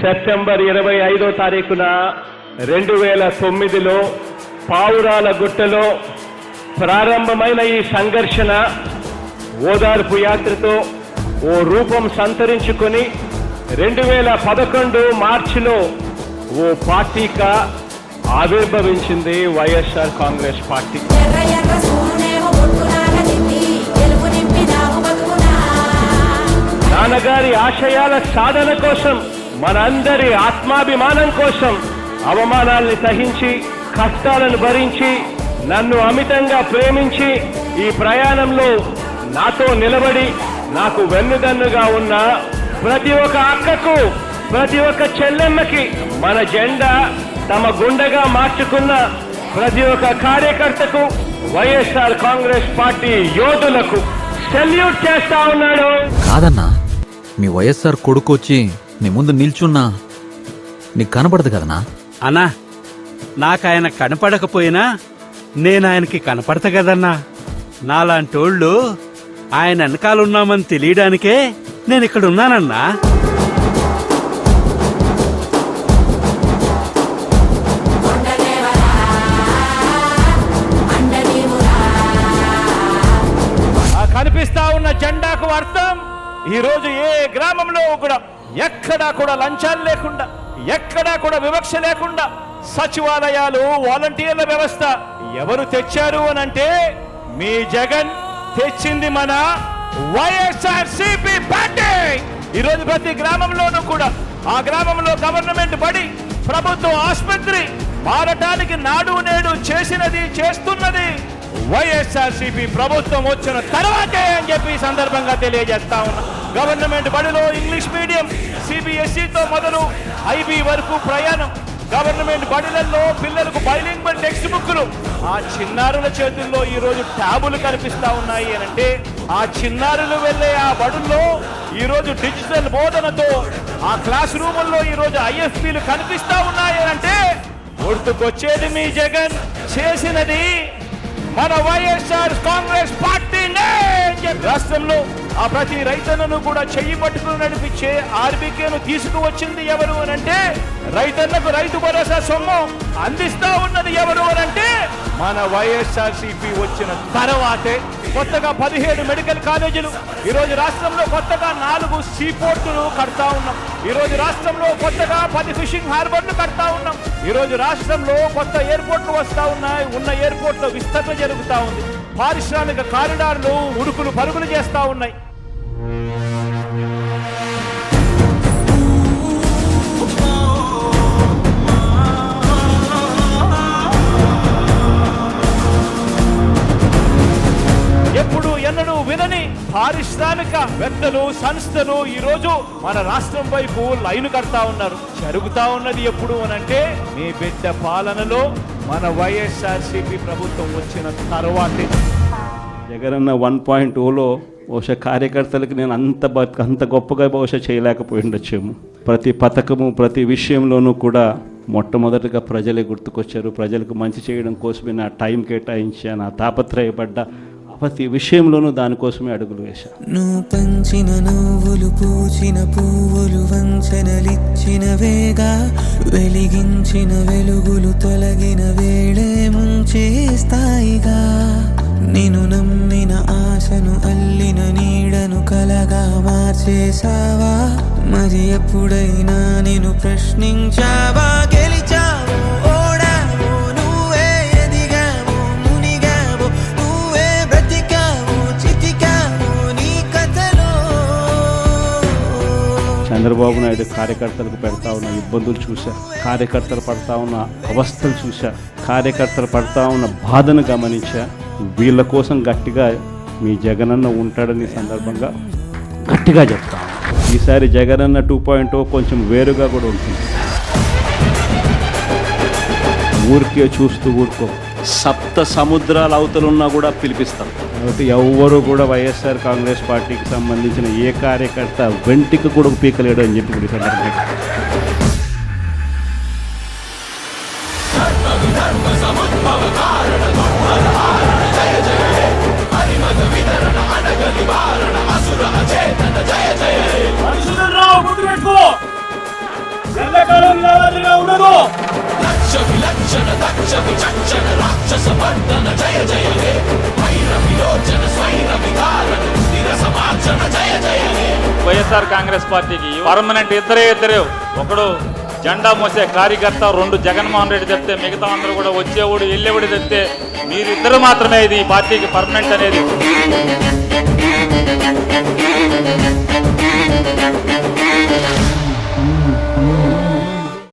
September ఇరవై ఐదో తారీఖున రెండు వేల తొమ్మిదిలో పావురాల గుట్టలో ప్రారంభమైన ఈ సంఘర్షణ ఓదార్పు యాత్రతో ఓ రూపం సంతరించుకొని రెండు వేల పదకొండు మార్చిలో ఓ పార్టీగా ఆవిర్భవించింది వైఎస్ఆర్ కాంగ్రెస్ పార్టీ. నాన్నగారి ఆశయాల సాధన కోసం మనందరి ఆత్మాభిమానం కోసం అవమానాల్ని సహించి కష్టాలను భరించి నన్ను అమితంగా ప్రేమించి ఈ ప్రయాణంలో నాతో నిలబడి నాకు వెన్నుదన్నుగా ఉన్న ప్రతి ఒక్క అక్కకు ప్రతి ఒక్క చెల్లెమ్మకి మన జెండా తమ గుండెగా మార్చుకున్న ప్రతి ఒక్క కార్యకర్తకు వైఎస్ఆర్ కాంగ్రెస్ పార్టీ యోధులకు సెల్యూట్ చేస్తా ఉన్నాడు. కాదన్నా మీ వైఎస్ఆర్ కొడుకు వచ్చి నీ ముందు నిల్చున్నా నీకు కనపడదు కదనా? అన్నా నాకు ఆయన కనపడకపోయినా నేను ఆయనకి కనపడతా కదన్నా. నాలాంటోళ్ళు ఆయన వెనకాలన్నామని తెలియడానికే నేను ఇక్కడ ఉన్నానన్నా ఆ కనిపిస్తా ఉన్న జెండాకు అర్థం ఈ రోజు ఏ గ్రామంలో కూడా ఎక్కడా కూడా లంచాలు లేకుండా ఎక్కడా కూడా వివక్ష లేకుండా సచివాలయాలు వాలంటీర్ల వ్యవస్థ ఎవరు తెచ్చారు అని అంటే మీ జగన్ తెచ్చింది మన వైఎస్ఆర్ సిపి పార్టీ. ఈ ప్రతి గ్రామంలోనూ కూడా ఆ గ్రామంలో గవర్నమెంట్ బడి ప్రభుత్వ ఆసుపత్రి మారటానికి నాడు నేడు చేసినది చేస్తున్నది. వైఎస్ఆర్సీపీ ప్రభుత్వం వచ్చిన తర్వాతే అని చెప్పి సందర్భంగా తెలియజేస్తా ఉన్నా. గవర్నమెంట్ బడిలో ఇంగ్లీష్ మీడియం సిబిఎస్ఈతో మొదలు ఐబీ వరకు ప్రయాణం. గవర్నమెంట్ బడులలో పిల్లలకు బైలింగ్ టెక్స్ట్ బుక్లు ఆ చిన్నారుల చేతుల్లో ఈరోజు ట్యాబులు కనిపిస్తా ఉన్నాయి అని అంటే ఆ చిన్నారులు వెళ్ళే ఆ బడుల్లో ఈరోజు డిజిటల్ బోధనతో ఆ క్లాస్ రూముల్లో ఈరోజు ఐఎఫ్పీలు కనిపిస్తా ఉన్నాయి అని అంటే గుర్తుకొచ్చేది మీ జగన్ చేసినది మన వైఎస్ఆర్ కాంగ్రెస్ పార్టీనే రాష్ట్రంలో ఆ ప్రతి రైతన్నను కూడా చెయ్యి పట్టుకుని నడిపించే ఆర్బీకేను తీసుకువచ్చింది ఎవరు అని అంటే రైతన్నకు రైతు భరోసా సొమ్ము అందిస్తా ఉన్నది ఎవరు అని అంటే మన వైఎస్ఆర్ సిపి వచ్చిన తర్వాతే కొత్తగా పదిహేడు మెడికల్ కాలేజీలు. ఈరోజు రాష్ట్రంలో కొత్తగా నాలుగు సీ పోర్టులు కడతా ఉన్నాం. ఈ రోజు రాష్ట్రంలో కొత్తగా పది ఫిషింగ్ హార్బర్లు కడతా ఉన్నాం. ఈరోజు రాష్ట్రంలో కొత్త ఎయిర్పోర్ట్లు వస్తా ఉన్నాయి. ఉన్న ఎయిర్పోర్ట్లో విస్తరణ జరుగుతా ఉంది. పారిశ్రామిక కారిడార్లు ఉడుకులు పరుగులు చేస్తూ ఉన్నాయి. పారిశ్రామిక వేత్తలు సంస్థలు ఈ రోజు మన రాష్ట్రం వైపు లైన్ కడతా ఉన్నారు. జరుగుతా ఉన్నది ఎప్పుడు అనంటే మీ బిడ్డ పాలనలో మన వైఎస్ఆర్ ప్రభుత్వం వచ్చిన తర్వాతే. జగనన్న వన్ పాయింట్ టూలో బహుశా కార్యకర్తలకు నేను అంత బ- అంత గొప్పగా బహుశా చేయలేకపోయి ఉండొచ్చేమో. ప్రతి పథకము ప్రతి విషయంలోనూ కూడా మొట్టమొదటిగా ప్రజలే గుర్తుకొచ్చారు. ప్రజలకు మంచి చేయడం కోసమే నా టైం కేటాయించా నా తాపత్రయపడ్డా. ప్రతి విషయంలోనూ దానికోసమే అడుగులు వేశాను నువ్వు పంచిన నువ్వులు పూచిన పువ్వులు వంచనలిచ్చిన వేగా వెలిగించిన వెలుగులు తొలగిన వేళే ముంచేస్తాయిగా నిన్ను నమ్మిన ఆశను అల్లిన నీడను కలగా మార్చేసావా మరి ఎప్పుడైనా నేను ప్రశ్నించావా? చంద్రబాబు నాయుడు కార్యకర్తలకు పెడతా ఉన్న ఇబ్బందులు చూశా కార్యకర్తలు పడతా ఉన్న అవస్థలు చూశా కార్యకర్తలు పడతా ఉన్న బాధను గమనించా. వీళ్ళ కోసం గట్టిగా మీ జగనన్న ఉంటాడని సందర్భంగా గట్టిగా చెప్తా ఈసారి జగనన్న టూ పాయింట్ కొంచెం వేరుగా కూడా ఉంటుంది. ఊరికే చూస్తూ ఊరుకో. సప్త సముద్రాల అవతలున్నా కూడా పిలిపిస్తాం. కాబట్టి ఎవ్వరు కూడా వైఎస్ఆర్ కాంగ్రెస్ పార్టీకి సంబంధించిన ఏ కార్యకర్త వెంటికి కూడా పీకలేడు అని చెప్పి కూడా ఈ సందర్భంగా వైఎస్ఆర్ కాంగ్రెస్ పార్టీకి పర్మనెంట్ ఇద్దరే ఇద్దరే. ఒకడు జెండా మోసే కార్యకర్త రెండు జగన్మోహన్ రెడ్డి చెప్తే మిగతా అందరూ కూడా వచ్చేవాడు వెళ్ళేవాడు చెప్తే మీరిద్దరు మాత్రమే ఇది ఈ పార్టీకి పర్మనెంట్ అనేది.